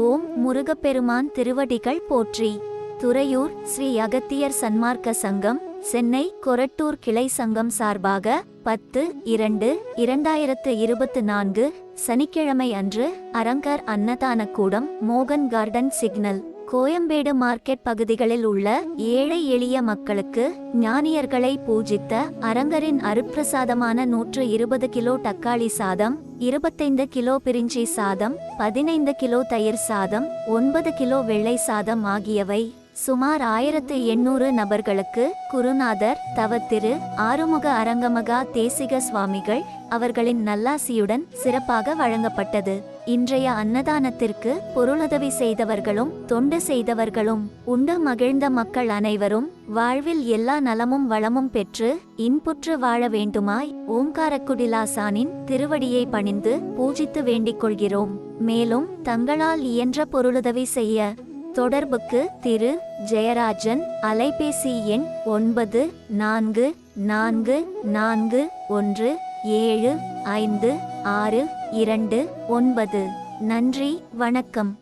ஓம் முருகப்பெருமான் திருவடிகள் போற்றி. துறையூர் ஸ்ரீ அகத்தியர் சன்மார்க்க சங்கம் சென்னை கொரட்டூர் கிளை சங்கம் சார்பாக பத்து இரண்டு இரண்டாயிரத்து இருபத்து நான்கு சனிக்கிழமை அன்று அரங்கர் அன்னதான கூடம் மோகன் கார்டன் சிக்னல். கோயம்பேடு மார்க்கெட் பகுதிகளில் உள்ள ஏழை எளிய மக்களுக்கு ஞானியர்களை பூஜித்த அரங்கரின் அருப்பிரசாதமான நூற்று இருபது கிலோ தக்காளி சாதம் இருபத்தைந்து கிலோ பிரிஞ்சி சாதம் பதினைந்து கிலோ தயிர் சாதம் ஒன்பது கிலோ வெள்ளை சாதம் ஆகியவை சுமார் ஆயிரத்து எண்ணூறு நபர்களுக்கு குருநாதர் தவத்திரு ஆறுமுக அரங்கமகா தேசிக சுவாமிகள் அவர்களின் நல்லாசியுடன் சிறப்பாக வழங்கப்பட்டது. இன்றைய அன்னதானத்திற்கு பொருளுதவி செய்தவர்களும் தொண்டு செய்தவர்களும் உண்டு மகிழ்ந்த மக்கள் அனைவரும் வாழ்வில் எல்லா நலமும் வளமும் பெற்று இன்புற்று வாழ வேண்டுமாய் ஓங்காரக்குடிலாசானின் திருவடியை பணிந்து பூஜித்து வேண்டிக் கொள்கிறோம். மேலும் தங்களால் இயன்ற பொருளுதவி செய்ய தொடர்புக்கு திரு ஜெயராஜன் அலைபேசி எண் ஒன்பது நான்கு நான்கு நான்கு ஒன்று ஏழு ஐந்து ஆறு இரண்டு ஒன்பது. நன்றி வணக்கம்.